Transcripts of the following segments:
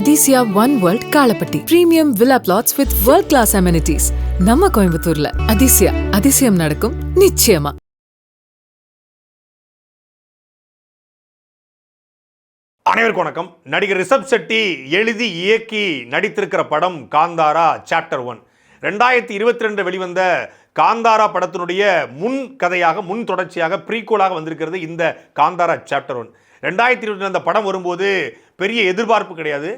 Athisaya one world Kalapatti premium villa plots with world class amenities நம்ம கோயம்புத்தூர்ல. அதிசயா அதிசயம் நடக்கும் நிச்சயமா. அனைவருக்கும் வணக்கம். நடிகர் ரிஷப் செட்டி எழுதி இயக்கி நடித்திருக்கிற படம் காந்தாரா சாப்டர் ஒன் ரெண்டாயிரத்தி இருபத்தி ரெண்டு வெளிவந்த காந்தாரா படத்தினுடைய முன் கதையாக முன் தொடர்ச்சியாக ப்ரீக்கோலாக வந்திருக்கிறது இந்த காந்தாரா சாப்டர் ஒன் ரெண்டாயிரத்தி இருபத்தி அந்த படம் வரும்போது பெரிய எதிர்பார்ப்பு கிடையாது.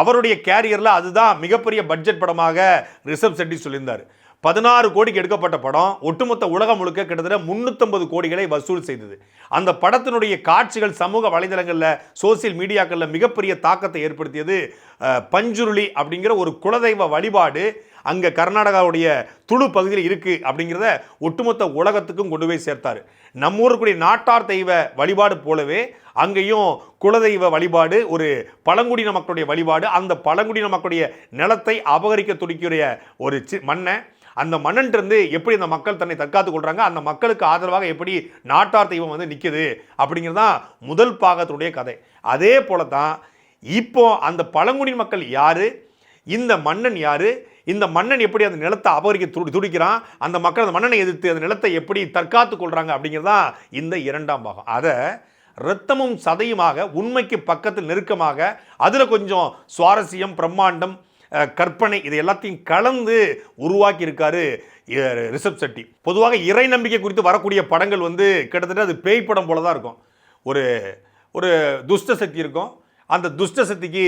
அவருடைய கேரியரில் அதுதான் மிகப்பெரிய பட்ஜெட் படமாக ரிஷப் செட்டி சொல்லியிருந்தார். பதினாறு கோடிக்கு எடுக்கப்பட்ட படம் ஒட்டுமொத்த உலகம் முழுக்க கிட்டத்தட்ட முந்நூற்றம்பது கோடிகளை வசூல் செய்தது. அந்த படத்தினுடைய காட்சிகள் சமூக வலைதளங்களில் சோசியல் மீடியாக்களில் மிகப்பெரிய தாக்கத்தை ஏற்படுத்தியது பஞ்சுருளி அப்படிங்கிற ஒரு குலதெய்வ வழிபாடு அங்கே கர்நாடகாவுடைய துளு பகுதியில் இருக்குது அப்படிங்கிறத ஒட்டுமொத்த உலகத்துக்கும் கொண்டு போய் சேர்த்தார். நம்ம ஊருக்குரிய நாட்டார் தெய்வ வழிபாடு போலவே அங்கேயும் குலதெய்வ வழிபாடு ஒரு பழங்குடியின மக்களுடைய வழிபாடு அந்த பழங்குடியின மக்களுடைய நிலத்தை அபகரிக்க துடிக்கிற ஒரு சி மண்ணை அந்த மன்னன்ட்டிருந்து எப்படி அந்த மக்கள் தன்னை தற்காத்து கொள்கிறாங்க அந்த மக்களுக்கு ஆதரவாக எப்படி நாட்டார் தெய்வம் வந்து நிற்குது அப்படிங்கிறது தான் முதல் பாகத்துடைய கதை. அதே போல தான் இப்போ அந்த பழங்குடி மக்கள் யார் இந்த மன்னன் யார் இந்த மன்னன் எப்படி அந்த நிலத்தை அபகரிக்க துடி துடிக்கிறான்? அந்த மக்கள் அந்த மன்னனை எதிர்த்து அந்த நிலத்தை எப்படி தற்காத்து கொள்கிறாங்க அப்படிங்கிறது தான் இந்த இரண்டாம் பாகம். அதை ரத்தமும் சதையுமாக உண்மைக்கு பக்கத்தில் நெருக்கமாக அதில் கொஞ்சம் சுவாரஸ்யம் பிரம்மாண்டம் கற்பனை இது எல்லாத்தையும் கலந்து உருவாக்கி இருக்காரு ரிஷப் செட்டி. பொதுவாக இறை நம்பிக்கை குறித்து வரக்கூடிய படங்கள் வந்து கிட்டத்தட்ட அது பேய் படம் போல தான் இருக்கும். ஒரு ஒரு துஷ்ட சக்தி இருக்கும். அந்த துஷ்ட சக்திக்கு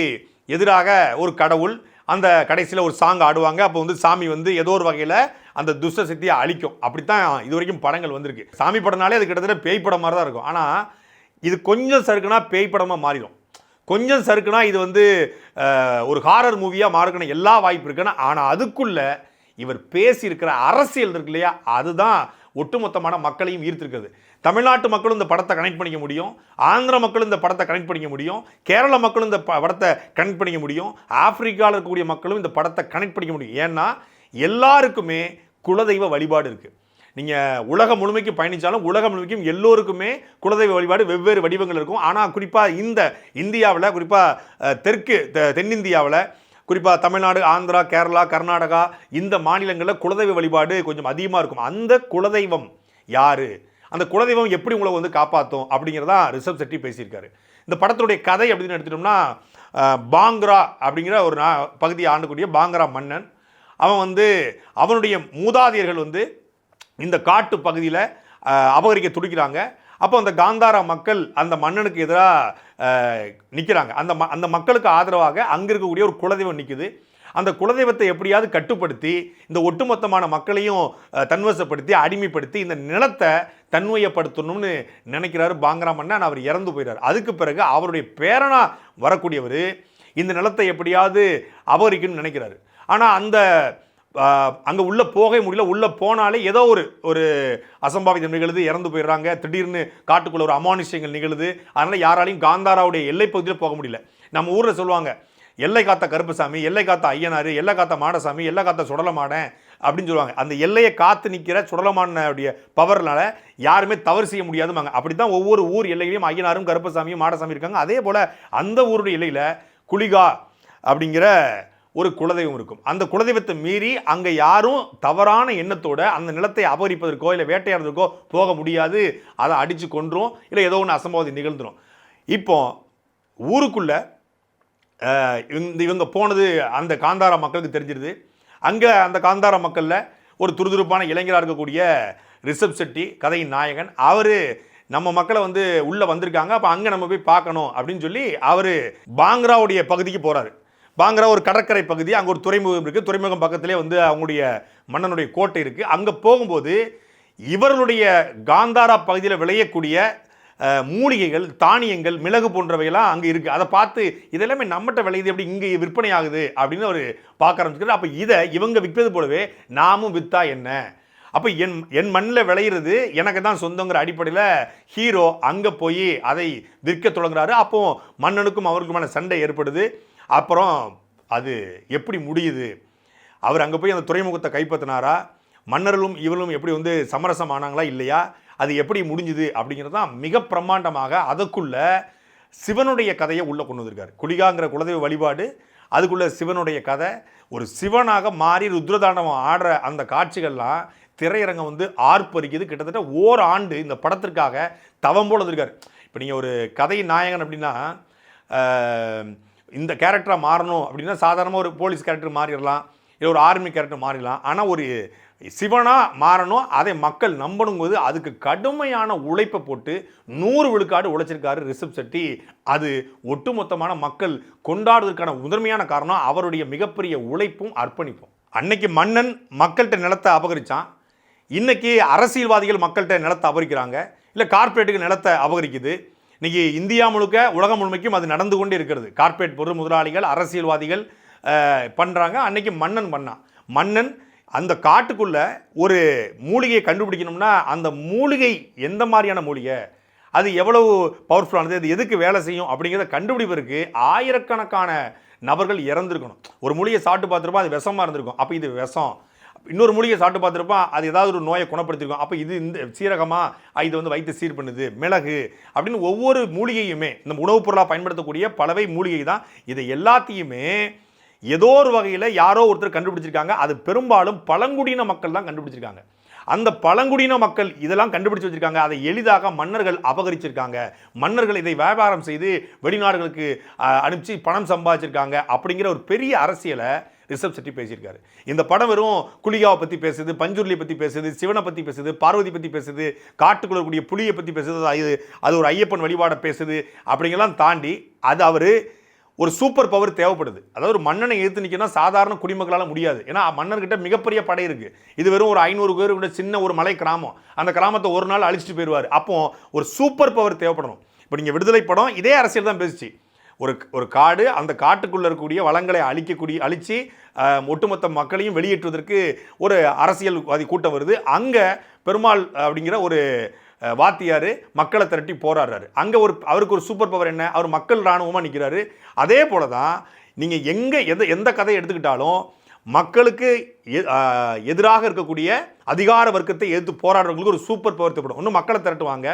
எதிராக ஒரு கடவுள் அந்த கடைசியில் ஒரு சாங் ஆடுவாங்க. அப்போ வந்து சாமி வந்து ஏதோ ஒரு வகையில் அந்த துஷ்ட சக்தியை அழிக்கும். அப்படித்தான் இது வரைக்கும் படங்கள் வந்திருக்கு. சாமி படம்னாலே அது கிட்டத்தட்ட பேய் படம் மாதிரி தான் இருக்கும். ஆனால் இது கொஞ்சம் சறுக்குனா பேய் படமாக மாறிடும். கொஞ்சம் சறுக்குனா இது வந்து ஒரு ஹாரர் மூவியாக மாறுக்கணும் எல்லா வாய்ப்பு இருக்குன்னா ஆனால் அதுக்குள்ளே இவர் பேசியிருக்கிற அரசியல் இருக்கு இல்லையா? அதுதான் ஒட்டுமொத்தமான மக்களையும் ஈர்த்திருக்கிறது. தமிழ்நாட்டு மக்களும் இந்த படத்தை கனெக்ட் பண்ணிக்க முடியும். ஆந்திர மக்களும் இந்த படத்தை கனெக்ட் பண்ணிக்க முடியும். கேரள மக்களும் இந்த ப- படத்தை கனெக்ட் பண்ணிக்க முடியும். ஆப்பிரிக்காவில் இருக்கக்கூடிய மக்களும் இந்த படத்தை கனெக்ட் பண்ணிக்க முடியும். ஏன்னா எல்லாருக்குமே குலதெய்வ வழிபாடு இருக்குது நீங்கள் உலகம் முழுமைக்கும் பயணித்தாலும் உலகம் முழுமைக்கும் எல்லோருக்குமே குலதெய்வ வழிபாடு வெவ்வேறு வடிவங்கள் இருக்கும். ஆனால் குறிப்பாக இந்த இந்தியாவில் குறிப்பாக தெற்கு தெ- தென்னிந்தியாவில் குறிப்பாக தமிழ்நாடு ஆந்திரா கேரளா கர்நாடகா இந்த மாநிலங்களில் குலதெய்வ வழிபாடு கொஞ்சம் அதிகமாக இருக்கும். அந்த குலதெய்வம் யாரு? அந்த குலதெய்வம் எப்படி உங்களை வந்து காப்பாற்றும் அப்படிங்கிறதா ரிஷப் செட்டி பேசியிருக்காரு. இந்த படத்துடைய கதை அப்படின்னு எடுத்துட்டோம்னா பாங்க்ரா அப்படிங்கிற ஒரு நா- பகுதியை ஆண்டக்கூடிய பாங்க்ரா மன்னன். அவன் வந்து அவனுடைய மூதாதையர்கள் வந்து இந்த காட்டு பகுதியில் அபகரிக்க துடிக்கிறாங்க. அப்போ அந்த காந்தாரா மக்கள் அந்த மன்னனுக்கு எதிராக நிற்கிறாங்க அந்த ம அந்த மக்களுக்கு ஆதரவாக அங்கே இருக்கக்கூடிய ஒரு குலதெய்வம் நிற்குது அந்த குலதெய்வத்தை எப்படியாவது கட்டுப்படுத்தி இந்த ஒட்டுமொத்தமான மக்களையும் தன்வசப்படுத்தி அடிமைப்படுத்தி இந்த நிலத்தை தன்மையப்படுத்தணும்னு நினைக்கிறாரு பாங்கரா மன்னன் அவர் இறந்து போயிறார். அதுக்கு பிறகு அவருடைய பேரனா வரக்கூடியவர் இந்த நிலத்தை எப்படியாவது அபகரிக்கணும்னு நினைக்கிறாரு. ஆனால் அந்த அங்கே உள்ளே போக முடியல. உள்ளே போனாலே ஏதோ ஒரு ஒரு அசம்பாவிதம் நிகழுது. இறந்து போயிடுறாங்க. திடீர்னு காட்டுக்குள்ள ஒரு அமானுஷ்யங்கள் நிகழுது. அதனால் யாராலையும் காந்தாராவுடைய எல்லை பகுதியில் போக முடியல. நம்ம ஊரில் சொல்லுவாங்க எல்லை காத்த கருப்பசாமி எல்லை காத்த ஐயனார் எல்லை காத்த மாடசாமி எல்லை காத்த சுடலமாடன் அப்படின்னு சொல்லுவாங்க. அந்த எல்லையை காத்து நிற்கிற சுடலமானுடைய பவர்னால யாருமே தவறு செய்ய முடியாதுமாங்க அப்படி தான் ஒவ்வொரு ஊர் எல்லையிலையும் ஐயனாரும் கருப்பசாமியும் மாடசாமி இருக்காங்க. அதே போல் அந்த ஊருடைய எல்லையில் குளிகா அப்படிங்கிற ஒரு குலதெய்வம் இருக்கும். அந்த குலதெய்வத்தை மீறி அங்கே யாரும் தவறான எண்ணத்தோட அந்த நிலத்தை அபகரிப்பதற்கோ இல்லை வேட்டையாடுறதுக்கோ போக முடியாது. அதை அடித்து கொன்றும் இல்லை ஏதோ ஒன்று அசம்பாவதி நிகழ்ந்துடும் இப்போ ஊருக்குள்ளே இந்த இவங்க போனது அந்த காந்தாரா மக்களுக்கு தெரிஞ்சிருது. அங்கே அந்த காந்தாரா மக்களில் ஒரு துருதுருப்பான இளைஞராக இருக்கக்கூடிய ரிஷப் செட்டி கதையின் நாயகன். அவர் நம்ம மக்களை வந்து உள்ளே வந்திருக்காங்க. அப்போ அங்கே நம்ம போய் பார்க்கணும் அப்படின்னு சொல்லி அவர் பாங்க்ராவுடைய பகுதிக்கு போகிறாரு பாங்கிற ஒரு கடற்கரை பகுதி அங்கே ஒரு துறைமுகம் இருக்குது துறைமுகம் பக்கத்திலே வந்து அவங்களுடைய மன்னனுடைய கோட்டை இருக்குது அங்கே போகும்போது இவர்களுடைய காந்தாரா பகுதியில் விளையக்கூடிய மூலிகைகள் தானியங்கள் மிளகு போன்றவையெல்லாம் அங்கே இருக்குது அதை பார்த்து இதெல்லாமே நம்மகிட்ட விளையுது எப்படி இங்கே விற்பனை ஆகுது? அப்படின்னு அவர் பார்க்க ஆரம்பிச்சுக்கிறார் அப்போ இதை இவங்க விற்பது போலவே நாமும் விற்றா என்ன? அப்போ என் என் மண்ணில் விளையிறது எனக்கு தான் சொந்தங்கிற அடிப்படையில் ஹீரோ அங்கே போய் அதை விற்க தொடங்குறாரு. அப்போது மன்னனுக்கும் அவருக்குமான சண்டை ஏற்படுது. அப்புறம் அது எப்படி முடியுது? அவர் அங்கே போய் அந்த துறைமுகத்தை கைப்பற்றினாரா? மன்னர்களும் இவளும் எப்படி வந்து சமரசம் ஆனாங்களா இல்லையா? அது எப்படி முடிஞ்சுது அப்படிங்கிறது தான் மிக பிரம்மாண்டமாக அதற்குள்ள சிவனுடைய கதையை உள்ளே கொண்டு வந்திருக்காரு. குளிகாங்கிற குலதெய்வ வழிபாடு அதுக்குள்ளே சிவனுடைய கதை. ஒரு சிவனாக மாறி ருத்ரதாண்டவம் ஆடுற அந்த காட்சிகள்லாம் திரையரங்கம் வந்து ஆர்ப்பரிக்குது. கிட்டத்தட்ட ஓர் ஆண்டு இந்த படத்திற்காக தவம் போல இருக்கார் இப்போ நீங்கள் ஒரு கதை நாயகன் அப்படின்னா இந்த கேரக்டராக மாறணும் அப்படின்னா சாதாரணமாக ஒரு போலீஸ் கேரக்டர் மாறிடலாம். இல்லை ஒரு ஆர்மி கேரக்டர் மாறிடலாம். ஆனால் ஒரு சிவனாக மாறணும் அதை மக்கள் நம்பணுங்கிறது அதுக்கு கடுமையான உழைப்பை போட்டு நூறு விழுக்காடு உழைச்சிருக்காரு ரிஷப் செட்டி. அது ஒட்டுமொத்தமான மக்கள் கொண்டாடுவதற்கான முதன்மையான காரணம் அவருடைய மிகப்பெரிய உழைப்பும் அர்ப்பணிப்பும். அன்னைக்கு மன்னன் மக்கள்கிட்ட நிலத்தை அபகரிச்சான். இன்னைக்கு அரசியல்வாதிகள் மக்கள்கிட்ட நிலத்தை அபகரிக்கிறாங்க. இல்லை கார்ப்பரேட்டுக்கு நிலத்தை அபகரிக்குது. இன்றைக்கி இந்தியா முழுக்க உலகம் முழுமைக்கும் அது நடந்து கொண்டே இருக்கிறது. கார்ப்பரேட் பொருள் முதலாளிகள் அரசியல்வாதிகள் பண்ணுறாங்க அன்னைக்கு மன்னன் பண்ணான் மன்னன் அந்த காட்டுக்குள்ளே ஒரு மூலிகையை கண்டுபிடிக்கணும்னா அந்த மூலிகை எந்த மாதிரியான மூலிகை? அது எவ்வளவு பவர்ஃபுல்லானது அது எதுக்கு வேலை செய்யும்? அப்படிங்கிறத கண்டுபிடிப்பதற்கு ஆயிரக்கணக்கான நபர்கள் இறந்துருக்கணும். ஒரு மூலிகை சாப்பிட்டு பார்த்துருப்பா அது விஷமாக இருந்திருக்கும். அப்போ இது விஷம். இன்னொரு மூலிகை சாப்பிட்டு பார்த்துருப்பான் அது ஏதாவது ஒரு நோயை குணப்படுத்திருக்கும். அப்போ இது இந்த சீரகமாக இதை இது வந்து வயிற்று சீர் பண்ணுது மிளகு அப்படின்னு ஒவ்வொரு மூலிகையுமே இந்த உணவுப் பொருளாக பயன்படுத்தக்கூடிய பலவை மூலிகை தான். இதை எல்லாத்தையுமே ஏதோ ஒரு வகையில் யாரோ ஒருத்தர் கண்டுபிடிச்சிருக்காங்க. அது பெரும்பாலும் பழங்குடியின மக்கள் தான் கண்டுபிடிச்சிருக்காங்க. அந்த பழங்குடியின மக்கள் இதெல்லாம் கண்டுபிடிச்சு வச்சிருக்காங்க. அதை எளிதாக மன்னர்கள் அபகரிச்சிருக்காங்க. மன்னர்கள் இதை வியாபாரம் செய்து வெளிநாடுகளுக்கு அனுப்பிச்சு பணம் சம்பாதிச்சிருக்காங்க அப்படிங்கிற ஒரு பெரிய அரசியலை ரிஷப் செட்டி பேசியிருக்காரு. இந்த படம் வெறும் குளிகாவை பற்றி பேசுது பஞ்சுருளியை பற்றி பேசுது சிவனை பற்றி பேசுது பார்வதி பற்றி பேசுது காட்டுக்குள்ள கூடிய புலியை பற்றி பேசுது அது அது ஒரு ஐயப்பன் வழிபாடை பேசுது அப்படிங்கெல்லாம் தாண்டி அது அவர் ஒரு சூப்பர் பவர் தேவைப்படுது. அதாவது ஒரு மன்னனை எதிர்த்து நிற்கணும் சாதாரண குடிமக்களால் முடியாது. ஏன்னா மன்னர்கிட்ட மிகப்பெரிய படை இருக்குது இது வெறும் ஒரு ஐநூறு பேர் கூட சின்ன ஒரு மலை கிராமம். அந்த கிராமத்தை ஒரு நாள் அழிச்சிட்டு போயிடுவார். அப்போ ஒரு சூப்பர் பவர் தேவைப்படணும். இப்போ நீங்கள் விடுதலை படம் இதே அரசியல் தான் பேசிச்சு. ஒரு ஒரு காடு அந்த காட்டுக்குள்ளே இருக்கக்கூடிய வளங்களை அழிக்கக்கூடிய அழித்து ஒட்டுமொத்த மக்களையும் வெளியேற்றுவதற்கு ஒரு அரசியல்வாதி கூட்டம் வருது. அங்கே பெருமாள் அப்படிங்கிற ஒரு வாத்தியார் மக்களை திரட்டி போராடுறாரு. அங்கே ஒரு அவருக்கு ஒரு சூப்பர் பவர் என்ன? அவர் மக்கள் இராணுவமாக நிற்கிறாரு அதே போல தான் நீங்கள் எங்கே எந்த எந்த கதையை எடுத்துக்கிட்டாலும் மக்களுக்கு எ- எதிராக இருக்கக்கூடிய அதிகார வர்க்கத்தை எதிர்த்து போராடுறவங்களுக்கு ஒரு சூப்பர் பவர் தேவைப்படும். ஒன்று மக்களை திரட்டுவாங்க.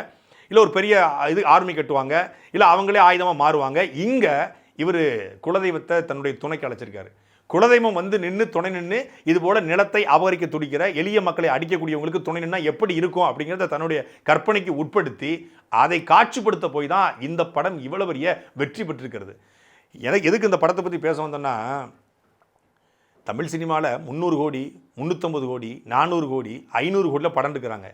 இல்லை ஒரு பெரிய இது ஆர்மி கட்டுவாங்க இல்லை அவங்களே ஆயுதமாக மாறுவாங்க. இங்கே இவர் குலதெய்வத்தை தன்னுடைய துணைக்கு அழைச்சிருக்காரு. குலதெய்வம் வந்து நின்று துணை நின்று இது போல நிலத்தை அபகரிக்க துடிக்கிற எளிய மக்களை அடிக்கக்கூடியவங்களுக்கு துணை நின்னா எப்படி இருக்கும் அப்படிங்கிறத தன்னுடைய கற்பனைக்கு உட்படுத்தி அதை காட்சிப்படுத்த போய் தான் இந்த படம் இவ்வளவு பெரிய வெற்றி பெற்றிருக்கிறது. எனக்கு எதுக்கு இந்த படத்தை பற்றி பேச வந்தோன்னா தமிழ் சினிமாவில் முந்நூறு கோடி முந்நூற்றம்பது கோடி நானூறு கோடி ஐநூறு கோடியில் படம் எடுக்கிறாங்க.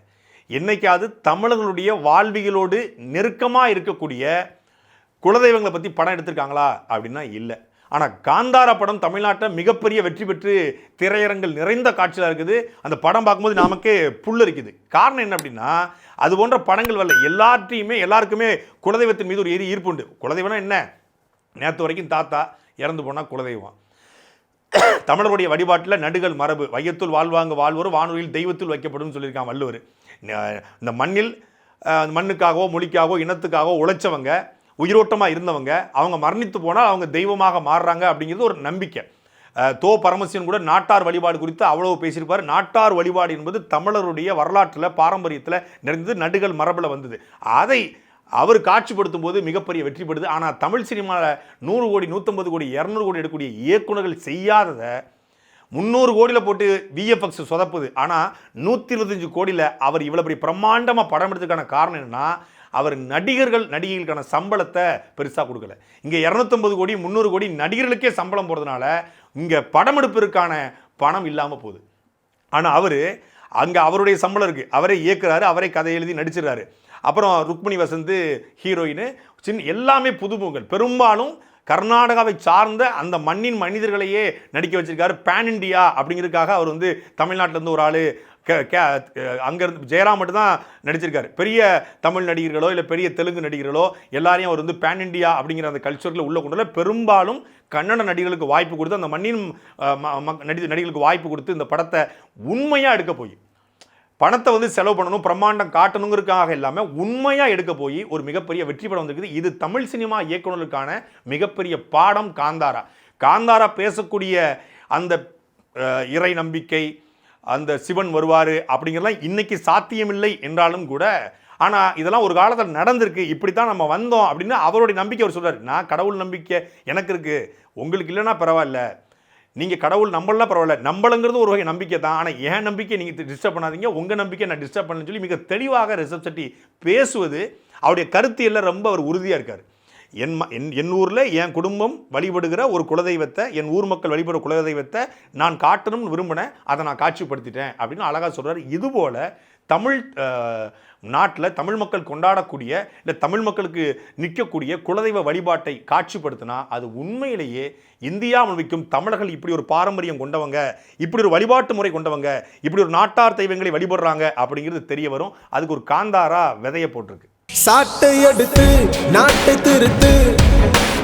என்னைக்காவது தமிழர்களுடைய வாழ்வியலோடு நெருக்கமாக இருக்கக்கூடிய குலதெய்வங்களை பற்றி படம் எடுத்திருக்காங்களா அப்படின்னா இல்லை. ஆனால் காந்தாரா படம் தமிழ்நாட்டில் மிகப்பெரிய வெற்றி பெற்று திரையரங்கள் நிறைந்த காட்சியாக இருக்குது. அந்த படம் பார்க்கும்போது நமக்கே புல் இருக்குது காரணம் என்ன அப்படின்னா அது போன்ற படங்கள் வரல. எல்லாத்தையுமே எல்லாருக்குமே குலதெய்வத்தின் மீது ஒரு எரி ஈர்ப்பு உண்டு. குலதெய்வம்னா என்ன? நேற்று வரைக்கும் தாத்தா இறந்து போனால் குலதெய்வம். தமிழருடைய வழிபாட்டில் நடுகள் மரபு வையத்துள் வாழ்வாங்க வாழ்வோர் வானொலியில் தெய்வத்தில் வைக்கப்படும் சொல்லியிருக்கான் வள்ளுவர். இந்த மண்ணில் மண்ணுக்காகவோ மொழிக்காகவோ இனத்துக்காகவோ உழைச்சவங்க உயிரோட்டமாக இருந்தவங்க அவங்க மரணித்து போனால் அவங்க தெய்வமாக மாறுறாங்க அப்படிங்கிறது ஒரு நம்பிக்கை. தோ பரமசிவன் கூட நாட்டார் வழிபாடு குறித்து அவ்வளவு பேசியிருப்பார். நாட்டார் வழிபாடு என்பது தமிழருடைய வரலாற்றில் பாரம்பரியத்தில் நிறைந்தது நடுகள் மரபில் வந்தது. அதை அவர் காட்சிப்படுத்தும் போது மிகப்பெரிய வெற்றி பெறுது. ஆனால் தமிழ் சினிமாவில் நூறு கோடி நூற்றம்பது கோடி இரநூறு கோடி எடுக்கக்கூடிய இயக்குனர்கள் செய்யாததை முந்நூறு கோடியில் போட்டு விஎஃப்எக்ஸ் சொதப்புது. ஆனால் நூற்றி இருபத்தஞ்சு கோடியில் அவர் இவ்வளோ பெரிய பிரம்மாண்டமாக படம் எடுத்ததுக்கான காரணம் என்னன்னா அவர் நடிகர்கள் நடிகைகளுக்கான சம்பளத்தை பெருசாக கொடுக்கல. இங்கே இரநூத்தம்பது கோடி முந்நூறு கோடி நடிகர்களுக்கே சம்பளம் போடுறதுனால இங்கே படம் எடுப்பிற்கான பணம் இல்லாமல் போகுது. ஆனால் அவர் அங்கே அவருடைய சம்பளம் இருக்குது அவரே இயக்குறாரு அவரே கதை எழுதி நடிச்சிடுறாரு. அப்புறம் ருக்மிணி வசந்த் ஹீரோயின் சின்ன எல்லாமே புதுமுகங்கள். பெரும்பாலும் கர்நாடகாவை சார்ந்த அந்த மண்ணின் மனிதர்களையே நடிக்க வச்சிருக்காரு பேன் இண்டியா அப்படிங்கிறதுக்காக அவர் வந்து தமிழ்நாட்டிலேருந்து ஒரு ஆள் அங்கேருந்து ஜெயராம் மட்டும்தான் நடிச்சிருக்காரு. பெரிய தமிழ் நடிகர்களோ இல்லை பெரிய தெலுங்கு நடிகர்களோ எல்லாரையும் அவர் வந்து பேன் இண்டியா அப்படிங்கிற அந்த கல்ச்சரில் உள்ளே கொண்டு பெரும்பாலும் கன்னட நடிகர்களுக்கு வாய்ப்பு கொடுத்து அந்த மண்ணின் நடி நடிகர்களுக்கு வாய்ப்பு கொடுத்து இந்த படத்தை உண்மையாக எடுக்க போய் பணத்தை வந்து செலவு பண்ணணும் பிரம்மாண்டம் காட்டணுங்கிறதுக்காக இல்லாமல் உண்மையாக எடுக்க போய் ஒரு மிகப்பெரிய வெற்றி படம் வந்திருக்குது. இது தமிழ் சினிமா இயக்குனருக்கான மிகப்பெரிய பாடம் காந்தாரா. காந்தாரா பேசக்கூடிய அந்த இறை நம்பிக்கை அந்த சிவன் வருவார் அப்படிங்கிறலாம் இன்னைக்கு சாத்தியமில்லை என்றாலும் கூட ஆனால் இதெல்லாம் ஒரு காலத்தில் நடந்திருக்கு இப்படி தான் நம்ம வந்தோம் அப்படின்னு அவருடைய நம்பிக்கை அவர் சொல்கிறார் நான் கடவுள் நம்பிக்கை எனக்கு இருக்குது உங்களுக்கு இல்லைன்னா பரவாயில்ல. நீங்கள் கடவுள் நம்பலாம் பரவாயில்ல. நம்பலங்கிறது ஒரு வகை நம்பிக்கை தான். ஆனால் என் நம்பிக்கை நீங்கள் டிஸ்டர்ப் பண்ணாதீங்க. உங்கள் நம்பிக்கை நான் டிஸ்டர்ப் பண்ணலன்னு சொல்லி மிக தெளிவாக ரிஷப் செட்டி பேசுவது அவருடைய கருத்தியல்ல ரொம்ப அவர் உறுதியாக இருக்கார். என் ம- என் என் ஊரில் என் குடும்பம் வழிபடுகிற ஒரு குலதெய்வத்தை என் ஊர் மக்கள் வழிபடுற குலதெய்வத்தை நான் காட்டணும்னு விரும்பினேன். அதை நான் காட்சிப்படுத்திட்டேன் அப்படின்னு அழகாக சொல்கிறார் இதுபோல் தமிழ் நாட்டில் தமிழ் மக்கள் கொண்டாடக்கூடிய இல்லை தமிழ் மக்களுக்கு நிற்கக்கூடிய குலதெய்வ வழிபாட்டை காட்சிப்படுத்தினா அது உண்மையிலேயே இந்தியா முழுமைக்கும் தமிழர்கள் இப்படி ஒரு பாரம்பரியம் கொண்டவங்க இப்படி ஒரு வழிபாட்டு முறை கொண்டவங்க இப்படி ஒரு நாட்டார் தெய்வங்களை வழிபடுறாங்க அப்படிங்கிறது தெரிய வரும். அதுக்கு ஒரு காந்தாரா விதைய போட்டிருக்கு. சாட்டை எடுத்து நாட்டை திருத்து